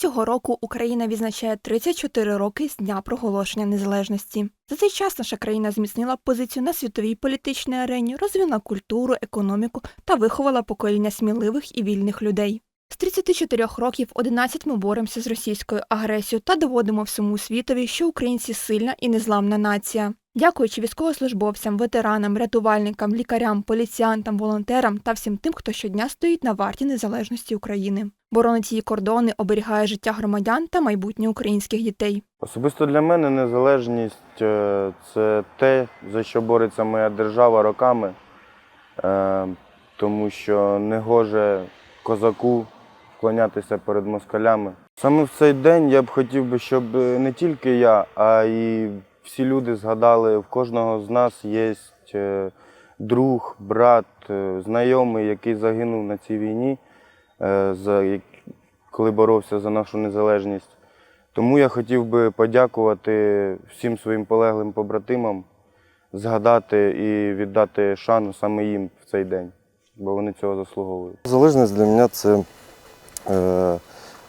Цього року Україна відзначає 34 роки з дня проголошення незалежності. За цей час наша країна зміцнила позицію на світовій політичній арені, розвинула культуру, економіку та виховала покоління сміливих і вільних людей. З 34 років 11 ми боремося з російською агресією та доводимо всьому світові, що українці сильна і незламна нація. Дякуючи військовослужбовцям, ветеранам, рятувальникам, лікарям, поліціянтам, волонтерам та всім тим, хто щодня стоїть на варті незалежності України. Боронить її кордони, оберігає життя громадян та майбутнє українських дітей. Особисто для мене незалежність е, це те, за що бореться моя держава роками, Е, тому що не гоже козаку вклонятися перед москалями. Саме в цей день я б хотів би, щоб не тільки я, а й всі люди згадали, в кожного з нас є е, друг, брат, е, знайомий, який загинув на цій війні, е, коли боровся за нашу незалежність. Тому я хотів би подякувати всім своїм полеглим побратимам, згадати і віддати шану саме їм в цей день, бо вони цього заслуговують. Залежність для мене це е,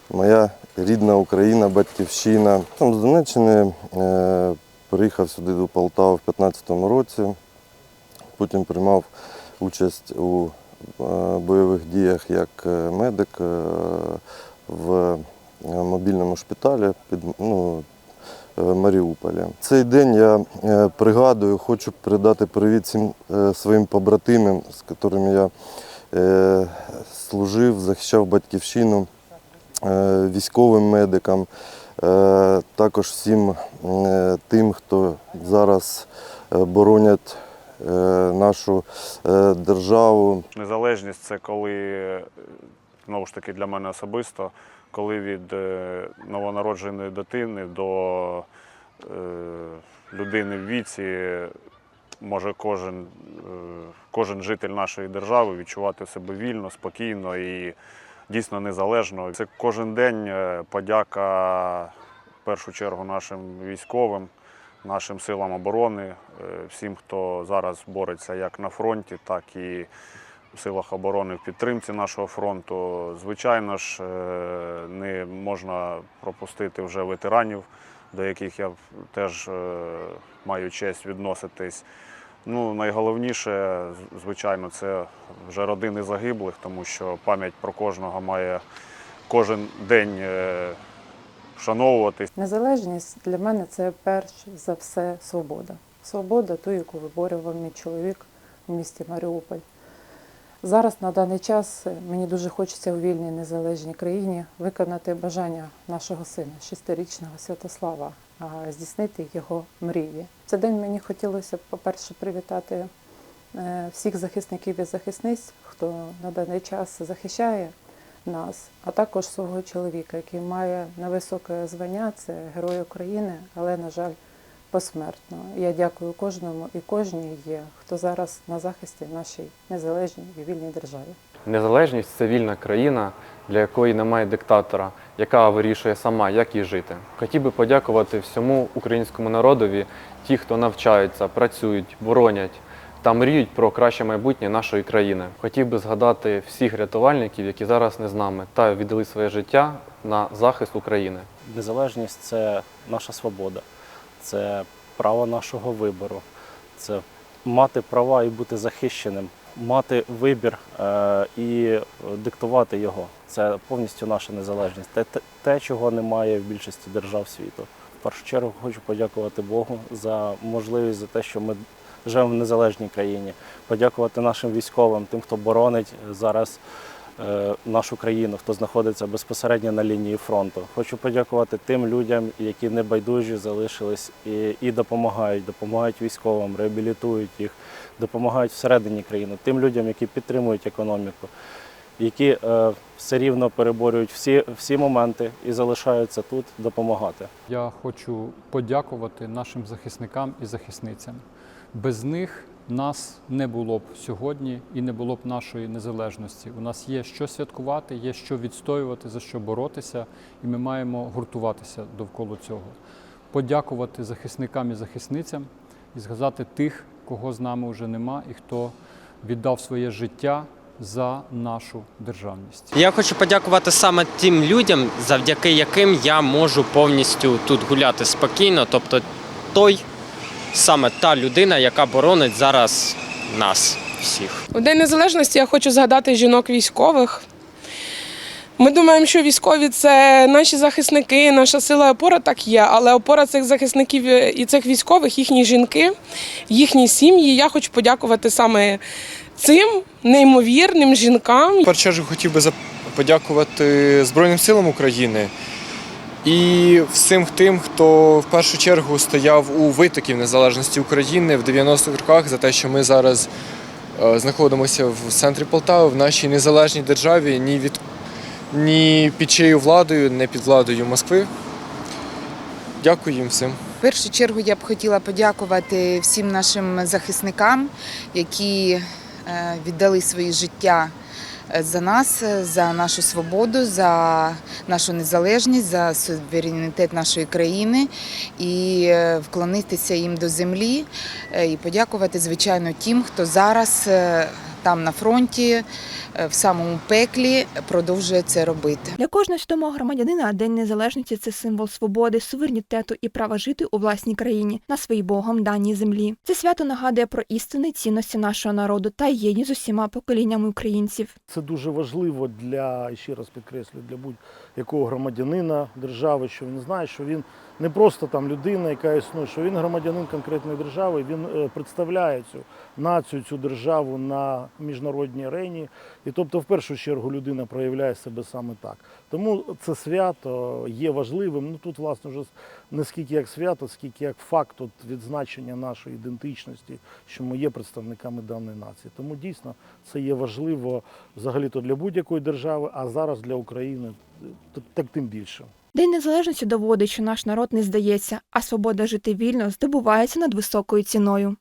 моя рідна Україна, батьківщина. Там з Донеччини е, приїхав сюди до Полтави в 2015 році. Потім приймав участь у е, бойових діях як е, медик е, в мобільному шпиталі під ну, Маріуполі. Цей день я пригадую, хочу передати привіт всім своїм побратимам, з якими я служив, захищав батьківщину, військовим медикам, також всім е, тим, хто зараз е, боронять е, нашу е, державу. Незалежність це коли, е, знову ж таки, для мене особисто, коли від е, новонародженої дитини до е, людини в віці може кожен, е, кожен житель нашої держави відчувати себе вільно, спокійно і дійсно незалежно. Це кожен день е, подяка в першу чергу нашим військовим, нашим силам оборони, е, всім, хто зараз бореться як на фронті, так і в силах оборони в підтримці нашого фронту. Звичайно ж, е, не можна пропустити вже ветеранів, до яких я теж маю честь відноситись. Ну, найголовніше, звичайно, це вже родини загиблих, тому що пам'ять про кожного має кожен день е, вшановуватись. Незалежність для мене це перш за все свобода. Свобода, ту, яку виборював мій чоловік у місті Маріуполь. Зараз на даний час мені дуже хочеться у вільній незалежній країні виконати бажання нашого сина, шестирічного Святослава, а, здійснити його мрії. Цей день мені хотілося по-перше, привітати е, всіх захисників і захисниць, хто на даний час захищає нас, а також свого чоловіка, який має невисоке звання, це Герой України, але, на жаль, посмертно. Я дякую кожному і кожній, хто зараз на захисті нашій незалежній і вільній державі. Незалежність це вільна країна, для якої немає диктатора, яка вирішує сама, як їй жити. Хотів би подякувати всьому українському народові, ті, хто навчаються, працюють, боронять та мріють про краще майбутнє нашої країни. Хотів би згадати всіх рятувальників, які зараз не з нами, та віддали своє життя на захист України. Незалежність це наша свобода, це право нашого вибору, це мати права і бути захищеним, мати вибір е, і диктувати його. Це повністю наша незалежність. Те, те- чого немає в більшості держав світу. В першу чергу хочу подякувати Богу за можливість за те, що ми живемо в незалежній країні. Подякувати нашим військовим, тим, хто боронить зараз нашу країну, хто знаходиться безпосередньо на лінії фронту. Хочу подякувати тим людям, які небайдужі залишились і, і допомагають, допомагають військовим, реабілітують їх, допомагають всередині країни, тим людям, які підтримують економіку, які е, все рівно переборюють всі, всі моменти і залишаються тут допомагати. Я хочу подякувати нашим захисникам і захисницям. Без них нас не було б сьогодні і не було б нашої незалежності. У нас є що святкувати, є що відстоювати, за що боротися, і ми маємо гуртуватися довкола цього. Подякувати захисникам і захисницям і згадати тих, кого з нами вже нема, і хто віддав своє життя за нашу державність. Я хочу подякувати саме тим людям, завдяки яким я можу повністю тут гуляти спокійно. Тобто той саме та людина, яка боронить зараз нас всіх. У День Незалежності я хочу згадати жінок військових. Ми думаємо, що військові це наші захисники, наша сила і опора так є, але опора цих захисників і цих військових, їхні жінки, їхні сім'ї. Я хочу подякувати саме цим неймовірним жінкам, В першу чергу хотів би подякувати Збройним силам України і всім тим, хто в першу чергу стояв у витоків незалежності України в 90-х роках за те, що ми зараз е, знаходимося в центрі Полтави, в нашій незалежній державі, ні від ні під чиєю владою, не під владою Москви. Дякую їм всім. В першу чергу я б хотіла подякувати всім нашим захисникам, які е, віддали свої життя за нас, е, за нашу свободу, за нашу незалежність, за суверенітет нашої країни, і е, вклонитися їм до землі е, і подякувати, звичайно, тим, хто зараз е, там на фронті, е, в самому пеклі продовжує це робити. Для кожного свідомого громадянина День Незалежності це символ свободи, суверенітету і права жити у власній країні на своїй Богом даній землі. Це свято нагадує про істинні цінності нашого народу та єдність з усіма поколіннями українців. Це дуже важливо для, ще раз підкреслюю, для будь-якого громадянина держави, що він знає, що він не просто там людина, яка існує, що він громадянин конкретної держави, він е, представляє цю націю, цю державу на міжнародній арені. І тобто, в першу чергу, людина проявляє себе саме так. Тому це свято є важливим. Ну тут, власне, вже не скільки як свято, скільки як факт от, відзначення нашої ідентичності, що ми є представниками даної нації. Тому дійсно це є важливо взагалі-то для будь-якої держави, а зараз для України так тим більше. День Незалежності доводить, що наш народ не здається, а свобода жити вільно здобувається над високою ціною.